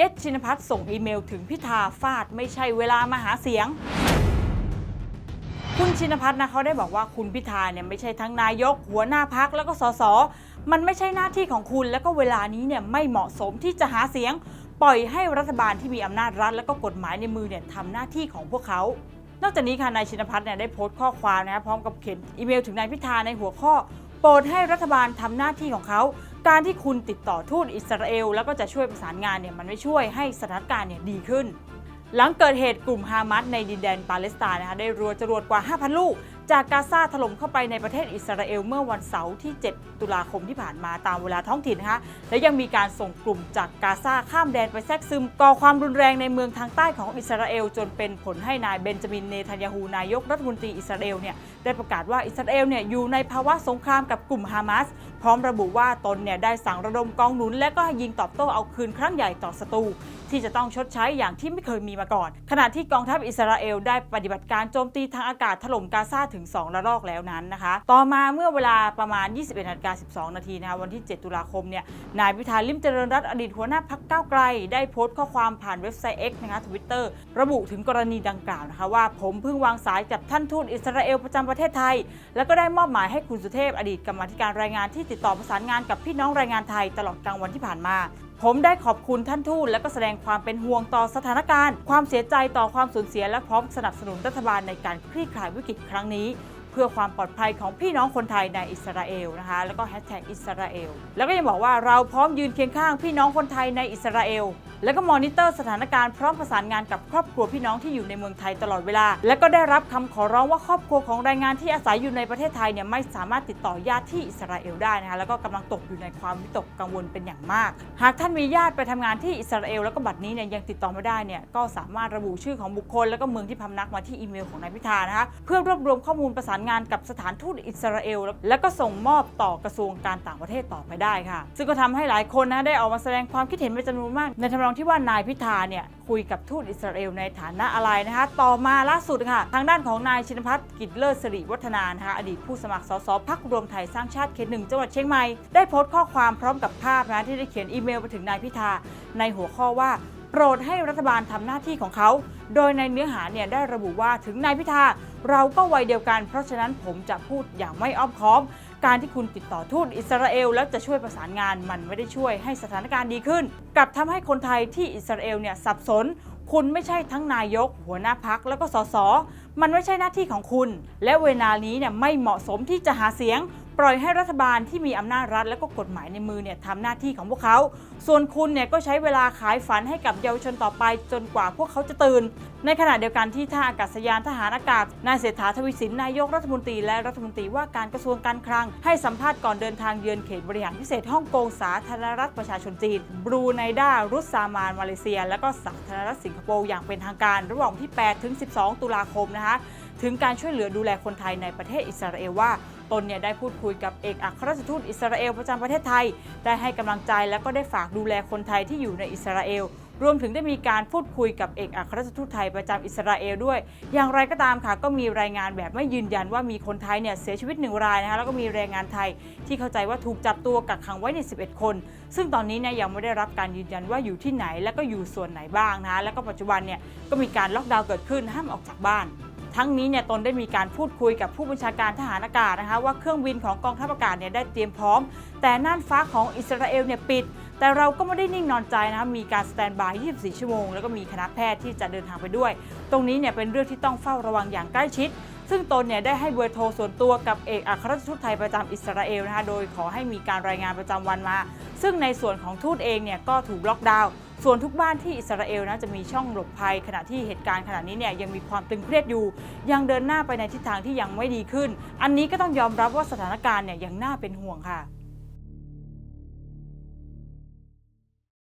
กตชินพัฒน์ส่งอีเมลถึงพิธาฟาดไม่ใช่เวลามาหาเสียง คุณชินพัฒน์นะเขาได้บอกว่าคุณพิธาเนี่ยไม่ใช่ทั้งนายก หัวหน้าพักแล้วก็สสมันไม่ใช่หน้าที่ของคุณแล้วก็เวลานี้เนี่ยไม่เหมาะสมที่จะหาเสียง ปล่อยให้รัฐบาลที่มีอำนาจรัฐ แล้วก็กฎหมายในมือเนี่ยทำหน้าที่ของพวกเขา นอกจากนี้ค่ะนายชินพัฒน์เนี่ยได้โพสต์ข้อความนะครับพร้อมกับเขียนอีเมลถึงนายพิธาในหัวข้อโปรดให้รัฐบาลทำหน้าที่ของเขา การที่คุณติดต่อทูตอิสราเอล แล้วก็จะช่วยประสานงานเนี่ยมันไม่ช่วยให้สถานการณ์เนี่ยดีขึ้น หลังเกิดเหตุกลุ่มฮามาสในดินแดนปาเลสไตน์นะคะได้รัวจรวดกว่า 5,000 ลูก จากกาซาถล่มเข้าไปในประเทศอิสราเอลเมื่อวันเสาร์ที่ 7 ตุลาคมที่ผ่านมาตามเวลาท้องถิ่นนะคะและยังมีการส่งกลุ่มจากกาซาข้ามแดนไปแทรกซึมก่อความรุนแรงในเมืองทางใต้ของอิสราเอล จนเป็นผลให้นายเบนจามินเนทันยาฮูนายกรัฐมนตรีอิสราเอลเนี่ยได้ประกาศว่าอิสราเอลเนี่ยอยู่ในภาวะสงครามกับกลุ่มฮามาสพร้อมระบุว่าตนเนี่ยได้สั่งระดมกองหนุน และก็ยิงตอบโต้เอาคืนครั้งใหญ่ต่อศัตรูที่จะต้องชดใช้อย่างที่ไม่เคยมีมาก่อน ขณะที่กองทัพอิสราเอลได้ปฏิบัติการโจมตีทางอากาศถล่มกาซาถึง2 ระลอกแล้วนั้นนะคะ ต่อมาเมื่อเวลาประมาณ 21นาฬิกา12 นาทีนะคะวันที่ 7 ตุลาคมเนี่ยนายพิธาลิมเจริญรัตน์อดีตหัวหน้าพักก้าวไกล ได้โพสต์ข้อความผ่านเว็บไซต์ X นะคะทวิตเตอร์ระบุถึงกรณีดังกล่าวนะคะว่าผมเพิ่งวางสายจากท่านทูตอิสราเอลประจำประเทศไทย แล้วก็ได้มอบหมายให้คุณสุเทพอดีตกรรมาธิการรายงานที่ติดต่อประสานงานกับพี่น้องแรงงานไทยตลอดกลางวันที่ผ่านมา ผมได้ขอบคุณท่านทูตและก็แสดงความเป็นห่วงต่อสถานการณ์ ความเสียใจต่อความสูญเสียและพร้อมสนับสนุนรัฐบาลในการคลี่คลายวิกฤตครั้งนี้ เพื่อความปลอดภัยของพี่น้องคนไทยในอิสราเอลนะคะแล้วก็แฮชแท็กอิสราเอลแล้วก็ยังบอกว่าเราพร้อมยืนเคียงข้างพี่น้องคนไทยในอิสราเอล แล้วก็มอนิเตอร์สถานการณ์พร้อมประสานงานกับครอบครัวพี่น้องที่อยู่ในเมืองไทยตลอดเวลา และก็ได้รับคำขอร้องว่าครอบครัวของแรงงานที่อาศัยอยู่ในประเทศไทยเนี่ยไม่สามารถติดต่อญาติที่อิสราเอลได้นะคะแล้วก็กำลังตกอยู่ในความวิตกกังวลเป็นอย่างมาก หากท่านมีญาติไปทำงานที่อิสราเอลแล้วก็บัดนี้เนี่ยยังติดต่อไม่ได้เนี่ยก็สามารถระบุชื่อของบุคคล แล้วก็เมืองที่พำนักมาที่อีเมลของนายพิธานะคะเพื่อรวบรวมข้อมูลประสานงานกับสถานทูตอิสราเอลแล้วก็ส่งมอบต่อกระทรวงการต่างประเทศต่อไปได้ค่ะ ซึ่งก็ทำให้หลายคนนะได้ออกมาแสดงความคิดเห็นเป็นจำนวนมากในทำนองที่ว่านายพิธาเนี่ยคุยกับทูตอิสราเอลในฐานะอะไรนะคะต่อมาล่าสุดค่ะ ทางด้านของนายชินพัฒน์กิจเลิศสิริวัฒนานะคะอดีตผู้สมัครสสพักรวมไทยสร้างชาติเขตหนึ่งจังหวัดเชียงใหม่ได้โพสต์ข้อความพร้อมกับภาพนะที่ได้เขียนอีเมลไปถึงนายพิธาในหัวข้อว่าโปรดให้รัฐบาลทำหน้าที่ของเขา โดยในเนื้อหาเนี่ยได้ระบุว่าถึงนายพิธาเราก็วัยเดียวกัน เพราะฉะนั้นผมจะพูดอย่างไม่อ้อมค้อม การที่คุณติดต่อทูตอิสราเอลแล้วจะช่วยประสานงานมันไม่ได้ช่วยให้สถานการณ์ดีขึ้นกลับทำให้คนไทยที่อิสราเอลเนี่ยสับสน คุณไม่ใช่ทั้งนายก หัวหน้าพักแล้วก็สสมันไม่ใช่หน้าที่ของคุณ และเวลานี้เนี่ยไม่เหมาะสมที่จะหาเสียง ปล่อยให้รัฐบาลที่มีอำนาจรัฐและก็กฎหมายในมือเนี่ยทำหน้าที่ของพวกเขา ส่วนคุณเนี่ยก็ใช้เวลาขายฝันให้กับเยาวชนต่อไปจนกว่าพวกเขาจะตื่น ในขณะเดียวกันที่ท่าอากาศยานทหารอากาศ นายเศรษฐาทวีสินนายกรัฐมนตรีและรัฐมนตรีว่าการกระทรวงการคลัง ให้สัมภาษณ์ก่อนเดินทางเยือนเขตบริหารพิเศษฮ่องกงสาธารณรัฐประชาชนจีน บรูไนด้ารุสซามานมาเลเซีย และก็สาธารณรัฐสิงคโปร์อย่างเป็นทางการ ระหว่างที่ 8 ถึง 12 ตุลาคมนะคะ ถึงการช่วยเหลือดูแลคนไทยในประเทศอิสราเอลว่าตนเนี่ยได้พูดคุยกับเอกอัครราชทูตอิสราเอลประจำประเทศไทย ได้ให้กำลังใจและก็ได้ฝากดูแลคนไทยที่อยู่ในอิสราเอลรวมถึงได้มีการพูดคุยกับเอกอัครราชทูตไทยประจำอิสราเอลด้วย อย่างไรก็ตามค่ะ ก็มีรายงานแบบไม่ยืนยันว่ามีคนไทยเนี่ยเสียชีวิตหนึ่งรายนะคะแล้วก็มีแรงงานไทยที่เข้าใจว่าถูกจับตัวกักขังไว้ใน 11 คน ซึ่งตอนนี้เนี่ยยังไม่ได้รับการยืนยันว่าอยู่ที่ไหน และก็อยู่ส่วนไหนบ้างนะะแล้วก็ปัจจุบันเนี่ยก็มีการล็อกดาวน์เกิดขึ้นห้ามออกจากบ้าน ทั้งนี้เนี่ยตนได้มีการพูดคุยกับผู้บัญชาการทหารอากาศนะคะว่าเครื่องบินของกองทัพอากาศเนี่ยได้เตรียมพร้อม แต่น่านฟ้าของอิสราเอลเนี่ยปิด แต่เราก็ไม่ได้นิ่งนอนใจนะคะมีการสแตนบาย 24 ชั่วโมง แล้วก็มีคณะแพทย์ที่จะเดินทางไปด้วย ตรงนี้เนี่ยเป็นเรื่องที่ต้องเฝ้าระวังอย่างใกล้ชิดซึ่งตนเนี่ยได้ให้เบอร์โทรส่วนตัวกับเอกอัครราชทูตไทยประจำอิสราเอลนะคะ โดยขอให้มีการรายงานประจำวันมา ซึ่งในส่วนของทูตเองเนี่ยก็ถูกล็อกดาวน์ ส่วนทุกบ้านที่อิสราเอลนะจะมีช่องหลบภัย ขณะที่เหตุการณ์ขณะนี้เนี่ยยังมีความตึงเครียดอยู่ ยังเดินหน้าไปในทิศทางที่ยังไม่ดีขึ้น อันนี้ก็ต้องยอมรับว่าสถานการณ์เนี่ยยังน่าเป็นห่วงค่ะ